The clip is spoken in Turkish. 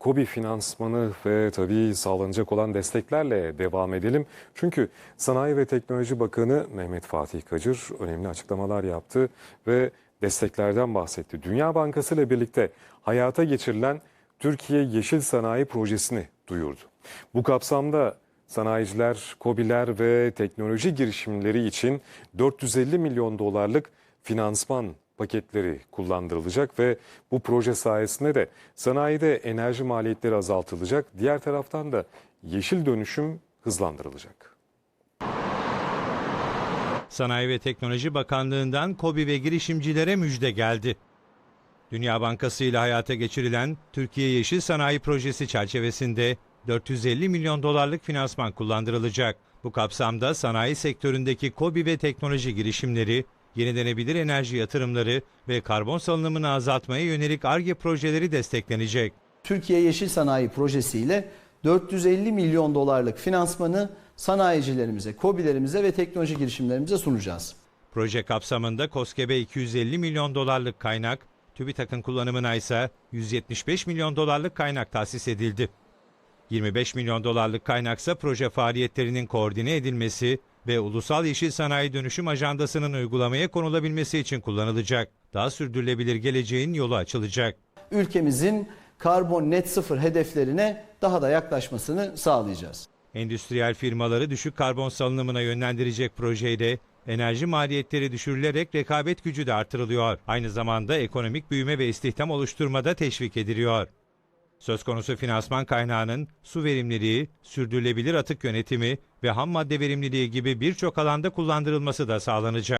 KOBİ finansmanı ve tabii sağlanacak olan desteklerle devam edelim. Çünkü Sanayi ve Teknoloji Bakanı Mehmet Fatih Kacır önemli açıklamalar yaptı ve desteklerden bahsetti. Dünya Bankası ile birlikte hayata geçirilen Türkiye Yeşil Sanayi Projesi'ni duyurdu. Bu kapsamda sanayiciler, KOBİ'ler ve teknoloji girişimleri için 450 milyon dolarlık finansman paketleri kullandırılacak ve bu proje sayesinde de sanayide enerji maliyetleri azaltılacak. Diğer taraftan da yeşil dönüşüm hızlandırılacak. Sanayi ve Teknoloji Bakanlığı'ndan KOBİ ve girişimcilere müjde geldi. Dünya Bankası ile hayata geçirilen Türkiye Yeşil Sanayi Projesi çerçevesinde 450 milyon dolarlık finansman kullandırılacak. Bu kapsamda sanayi sektöründeki KOBİ ve teknoloji girişimleri, yenilenebilir enerji yatırımları ve karbon salınımını azaltmaya yönelik ARGE projeleri desteklenecek. Türkiye Yeşil Sanayi Projesi ile 450 milyon dolarlık finansmanı sanayicilerimize, KOBİ'lerimize ve teknoloji girişimlerimize sunacağız. Proje kapsamında KOSGEB'e 250 milyon dolarlık kaynak, TÜBİTAK'ın kullanımına ise 175 milyon dolarlık kaynak tahsis edildi. 25 milyon dolarlık kaynaksa proje faaliyetlerinin koordine edilmesi ve ulusal yeşil sanayi dönüşüm ajandasının uygulamaya konulabilmesi için kullanılacak. Daha sürdürülebilir geleceğin yolu açılacak. Ülkemizin karbon net sıfır hedeflerine daha da yaklaşmasını sağlayacağız. Endüstriyel firmaları düşük karbon salınımına yönlendirecek projeyle enerji maliyetleri düşürülerek rekabet gücü de artırılıyor. Aynı zamanda ekonomik büyüme ve istihdam oluşturmada teşvik ediliyor. Söz konusu finansman kaynağının su verimliliği, sürdürülebilir atık yönetimi ve ham madde verimliliği gibi birçok alanda kullandırılması da sağlanacak.